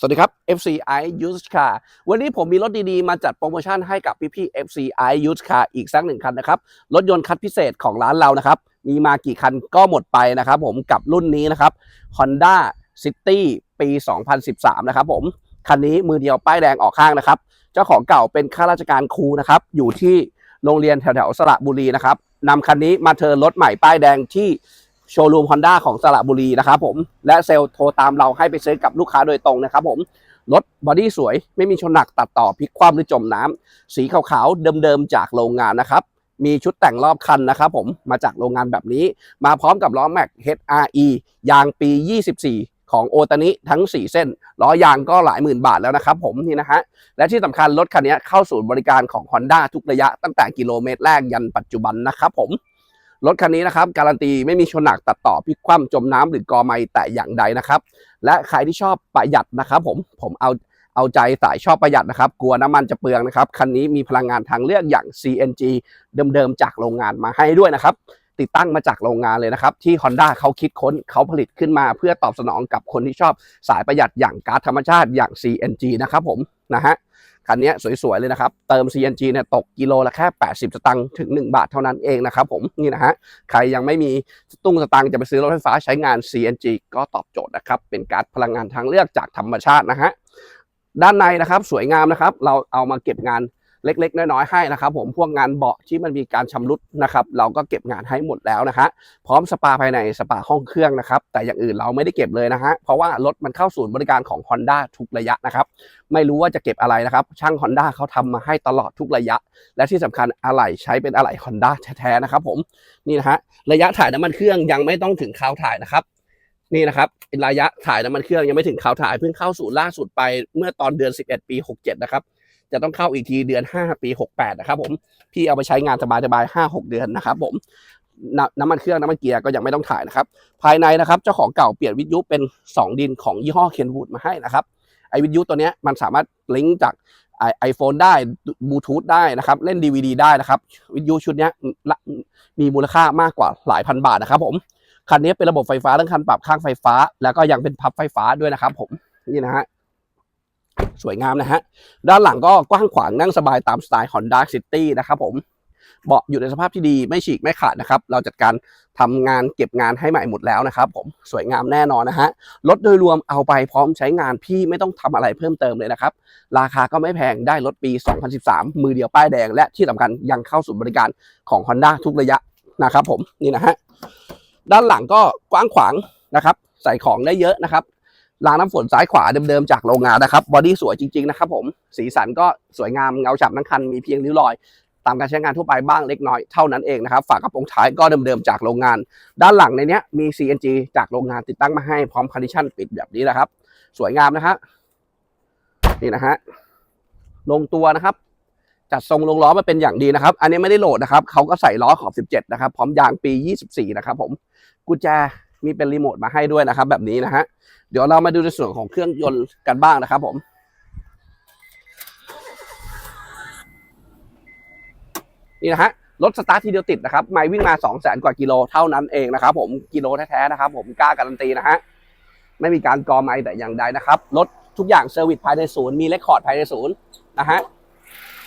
สวัสดีครับ FCI Used Car วันนี้ผมมีรถดีๆ มาจัดโปรโมชั่นให้กับพี่ๆ FCI Used Car อีกสักหนึ่งคันนะครับ รถยนต์คัดพิเศษของร้านเรานะครับ มีมากี่คันก็หมดไปนะครับผมกับรุ่นนี้นะครับ Honda City ปี 2013 นะครับผมคันนี้มือเดียวป้ายแดงออกข้างนะครับ เจ้าของเก่าเป็นข้าราชการครูนะครับ อยู่ที่โรงเรียนแถวๆสระบุรีนะครับนำคันนี้มาเทิร์นรถใหม่ป้ายแดงที่ โชว์รูม Honda ของสระบุรีนะครับผมและเซลล์โทรตามเราให้ไปซื้อกับลูกค้าโดยตรงนะครับผมรถบอดี้สวยไม่มีชนหนักตัดต่อพลิกคว่ำหรือจมน้ำสีขาวๆเดิมๆจากโรงงานนะครับมีชุดแต่งรอบคันนะครับผมมาจากโรงงานแบบนี้ มาพร้อมกับล้อแม็ก HRE ยางปี 24 ของโอตานิทั้ง 4 เส้นล้อยางก็หลายหมื่นบาทแล้วนะครับผมนี่นะฮะและที่สำคัญรถคันนี้เข้าศูนย์บริการของ Honda ทุกระยะตั้งแต่กิโลเมตรแรกยันปัจจุบันนะครับผม รถคันนี้นะครับการันตีไม่มีชนหนักตัดต่อพลิกคว่ำจมน้ำหรือกอไม้แต่อย่างใดนะครับ และใครที่ชอบประหยัดนะครับผมผมเอาเอาใจสายชอบประหยัดนะครับ กลัวน้ำมันจะเปลืองนะครับคันนี้มีพลังงานทางเลือกอย่าง CNG เดิมๆจากโรงงานมาให้ด้วยนะครับติดตั้งมาจากโรงงานเลยนะครับ ที่ Honda เขาคิดค้นเขาผลิตขึ้นมา เพื่อตอบสนองกับคนที่ชอบสายประหยัดอย่างก๊าซธรรมชาติอย่าง CNG นะครับผมนะฮะ คันนี้สวยๆเลยนะครับ เติม CNG เนี่ยตกกิโลละแค่ 80 สตังค์ถึง 1 บาทเท่านั้นเองนะครับผมนี่นะฮะใครยังไม่มีตุ้งสตังค์จะไปซื้อรถไฟฟ้าใช้งาน CNG ก็ตอบโจทย์นะครับ เป็นก๊าซพลังงานทางเลือกจากธรรมชาตินะฮะด้านในนะครับสวยงามนะครับ เราเอามาเก็บงาน เล็ก ๆ น้อยๆให้นะครับ ผมพวกงานเบาะที่มันมีการชำรุดนะครับ เราก็เก็บงานให้หมดแล้วนะฮะพร้อมสปาภายในสปาห้องเครื่องนะครับ แต่อย่างอื่นเราไม่ได้เก็บเลยนะฮะเพราะว่ารถมันเข้าศูนย์บริการของ Honda ทุกระยะนะครับ ไม่รู้ว่าจะเก็บอะไรนะครับ ช่าง Honda เขาทำมาให้ตลอดทุกระยะ และที่สำคัญอะไหล่ใช้เป็นอะไหล่ Honda แท้ๆนะครับ ผมนี่นะฮะระยะถ่ายน้ำมันเครื่องยังไม่ต้องถึงคราวถ่ายนะครับนี่นะครับระยะถ่ายน้ำมันเครื่องยังไม่ถึงคราวถ่ายเพิ่งเข้าสู่ล่าสุดไปเมื่อตอนเดือน 11 ปี 67 นะครับ จะต้องเข้าอีกทีเดือน 5 ปี 68 นะครับผมพี่เอาไปใช้งานสบายๆ5 6 เดือนนะครับผมนน้ำมันเครื่องน้ำมันเกียร์ก็ยังไม่ต้องถ่ายนะครับ ภายในนะครับเจ้าของเก่าเปลี่ยนวิทยุเป็น 2 ดินของยี่ห้อเคนวูดมาให้นะครับไอวิทยุตัวนี้มันสามารถลิงก์จากไอโฟนได้บลูทูธได้นะครับ เล่น DVD ได้นะครับ วิทยุชุดนี้มีมูลค่ามากกว่าหลายพันบาทนะครับผมคันนี้เป็นระบบไฟฟ้าทั้งคันปรับข้างไฟฟ้า แล้วก็ยังเป็นพับไฟฟ้าด้วยนะครับผมนี่นะฮะ สวยงามนะฮะ ด้านหลังก็กว้างขวางนั่งสบายตามสไตล์ Honda City นะครับผมเบาะอยู่ในสภาพที่ดีไม่ฉีกไม่ขาดนะครับ เราจัดการทำงานเก็บงานให้ใหม่หมดแล้วนะครับ ผมสวยงามแน่นอนนะฮะรถโดยรวมเอาไปพร้อมใช้งานพี่ไม่ต้องทำอะไรเพิ่มเติมเลยนะครับ ราคาก็ไม่แพงได้รถปี 2013 มือเดียวป้ายแดง และที่สำคัญยังเข้าสู่บริการของ Honda ทุกระยะนะครับ ผมนี่นะฮะด้านหลังก็กว้างขวางนะครับ ใส่ของได้เยอะนะครับ รางน้ำฝนซ้ายขวาเดิมๆจากโรงงานนะครับบอดี้สวยจริงๆนะครับผมสีสันก็สวยงามเงาฉ่ำทั้งคันมีเพียงริ้วรอย ตามการใช้งานทั่วไปบ้างเล็กน้อยเท่านั้นเองนะครับฝากระโปรงท้ายก็เดิมๆจากโรงงาน ด้านหลังในเนี้ยมี CNG จากโรงงานติดตั้งมาให้พร้อมคอนดิชันปิดแบบนี้นะครับ สวยงามนะฮะนี่นะฮะลงตัวนะครับ จัดทรงลงล้อมาเป็นอย่างดีนะครับ อันนี้ไม่ได้โหลดนะครับเขาก็ใส่ล้อขอบ 17 นะครับ พร้อมยางปี 24 นะครับผมกุญแจ มีเป็นรีโมทมาให้ด้วยนะครับ แบบนี้นะฮะเดี๋ยวเรามาดูในส่วนของเครื่องยนต์กันบ้างนะครับผมนี่นะฮะรถสตาร์ททีเดียวติดนะครับไม่วิ่งมา 2 0 0แสนกว่ากิโลเท่านั้นเองนะครับผมกิโลแท้ๆนะครับผมกล้าการันตีนะฮะไม่มีการกอไม้แต่อย่างใดนะครับรถทุกอย่างเซอร์วิสภายในศูนย์มีเลคคอร์ดภายในศูนย์นะฮะ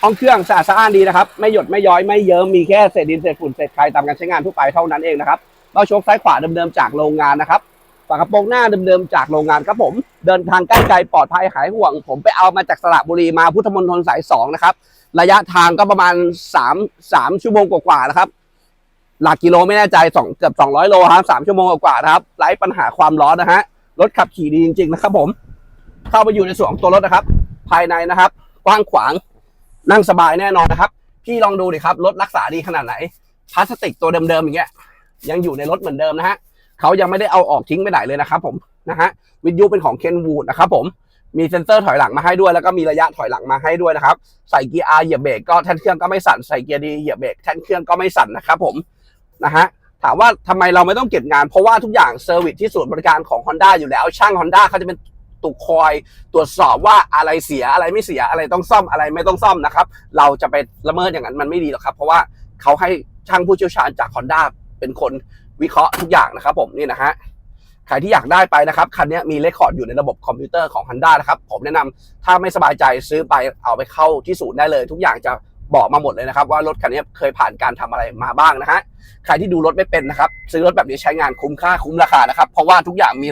ห้องเครื่องสะอาดสะอ้านดีนะครับ ไม่หยดไม่ย้อยไม่เยิ้มมีแค่เศษดินเศษฝุ่นเศษไฟตามการใช้งานทั่วไปเท่านั้นเองนะครับ เราโชคซ้ายขวาเดิมๆจากโรงงานนะครับฝากระโปรงหน้าเดิมๆจากโรงงานครับผมเดินทางใกล้ไกลปลอดภัยหายห่วง ผมไปเอามาจากสระบุรีมาพุทธมณฑลสายสองนะครับระยะทางก็ประมาณสามสามชั่วโมงกว่าๆนะครับหลักกิโลไม่แน่ใจสองเกือบสองร้อยโลครับสามชั่วโมงกว่าๆนะครับไร้ปัญหาความร้อนนะฮะรถขับขี่ดีจริง ๆ นะครับผม เข้าไปอยู่ในส่วนของตัวรถนะครับ ภายในนะครับกว้างขวางนั่งสบายแน่นอนนะครับ พี่ลองดูดิครับรถรักษาดีขนาดไหนพลาสติกตัวเดิมๆอย่างเงี้ย ยังอยู่ในรถเหมือนเดิมนะฮะเขายังไม่ได้เอาออกทิ้งไปไหนเลยนะครับผมนะฮะวิทยุเป็นของเคนวูดนะครับผมมีเซ็นเซอร์ถอยหลังมาให้ด้วยแล้วก็มีระยะถอยหลังมาให้ด้วยนะครับ ใส่เกียร์ R เหยียบเบรกก็แท่นเครื่องก็ไม่สั่นใส่เกียร์ดีเหยียบเบรกแท่นเครื่องก็ไม่สั่นนะครับผมนะฮะถามว่าทำไมเราไม่ต้องเก็บงานเพราะว่าทุกอย่างเซอร์วิสที่ศูนย์บริการของ Honda อยู่แล้ว ช่าง Honda เขาจะเป็นตุกคอยตรวจสอบว่าอะไรเสียอะไรไม่เสียอะไรต้องซ่อมอะไรไม่ต้องซ่อมนะครับ เราจะไปละเมิดอย่างนั้นมันไม่ดีหรอกครับ เพราะว่าเขาให้ช่างผู้เชี่ยวชาญจาก Honda เป็นคนวิเคราะห์ทุกอย่างนะครับผมนี่นะฮะใครที่อยากได้ไปนะครับคันนี้มีเรคคอร์ดอยู่ในระบบคอมพิวเตอร์ของ Honda นะครับผมแนะนำถ้าไม่สบายใจซื้อไปเอาไปเข้าที่ศูนย์ได้เลย ทุกอย่างจะบอกมาหมดเลยนะครับ ว่ารถคันนี้เคยผ่านการทำอะไรมาบ้างนะฮะใครที่ดูรถไม่เป็นนะครับ ซื้อรถแบบนี้ใช้งานคุ้มค่าคุ้มราคานะครับ เพราะว่าทุกอย่างมี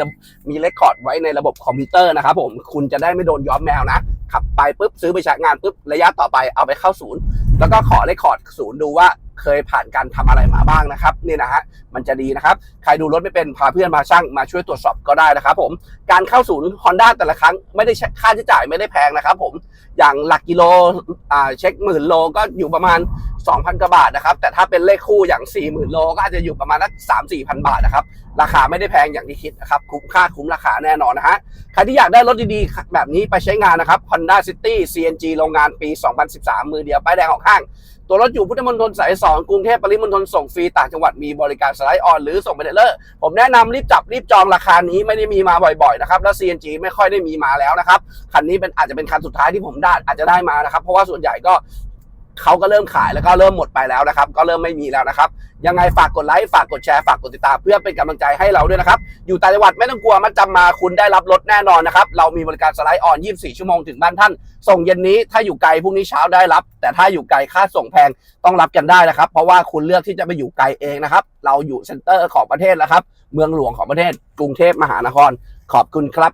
มีเรคคอร์ดไว้ในระบบคอมพิวเตอร์นะครับผมคุณจะได้ไม่โดนย้อมแมวนะขับไปปุ๊บซื้อไปใช้งานปุ๊บระยะต่อไปเอาไปเข้าศูนย์ แล้วก็ขอเรคคอร์ดศูนย์ดูว่า เคยผ่านการทำอะไรมาบ้างนะครับนี่นะฮะมันจะดีนะครับ ใครดูรถไม่เป็นพาเพื่อนมาช่างมาช่วยตรวจสอบก็ได้นะครับผมการเข้าศูนย์ Honda แต่ละครั้งไม่ได้ค่าใช้จ่ายไม่ได้แพงนะครับผมอย่างหลักกิโลอ่าเช็คหมื่นโลก็อยู่ประมาณ2,000กว่าบาทนะครับ แต่ถ้าเป็นเลขคู่อย่าง 40,000 โลก็อาจจะอยู่ประมาณสัก3 4 0 0 0 บาทนะครับ ราคาไม่ได้แพงอย่างที่คิดนะครับ คุ้มค่าคุ้มราคาแน่นอนนะฮะ ใครที่อยากได้รถดีๆ แบบนี้ไปใช้งานนะครับ Honda City CNG โรงงานปี 2013 มือเดียวป้ายแดงออกข้าง ตัวรถอยู่พุทธมณฑลสาย 2 กรุงเทพปริมณฑลส่งฟรีต่างจังหวัดมีบริการสไลด์ออนหรือส่งไปเทเลอร์ ผมแนะนำรีบจับรีบจองราคานี้ไม่ได้มีมาบ่อยๆนะครับแล้ว CNG ไม่ค่อยได้มีมาแล้วนะครับคันนี้เป็นอาจจะเป็นคันสุดท้ายที่ผมได้อาจจะได้มานะครับเพราะว่าส่วนใหญ่ก็ เขาก็เริ่มขายแล้วก็เริ่มหมดไปแล้วนะครับ ก็เริ่มไม่มีแล้วนะครับ ยังไงฝากกดไลค์ฝากกดแชร์ฝากกดติดตามเพื่อเป็นกำลังใจให้เราด้วยนะครับ อยู่ต่างจังหวัดไม่ต้องกลัวมันจำมาคุณได้รับรถแน่นอนนะครับ เรามีบริการสไลด์ออน 24 ชั่วโมงถึงบ้านท่าน ส่งเย็นนี้ถ้าอยู่ไกลพรุ่งนี้เช้าได้รับ แต่ถ้าอยู่ไกลค่าส่งแพงต้องรับกันได้นะครับ เพราะว่าคุณเลือกที่จะไปอยู่ไกลเองนะครับ เราอยู่เซ็นเตอร์ของประเทศแล้วครับ เมืองหลวงของประเทศ กรุงเทพมหานคร ขอบคุณครับ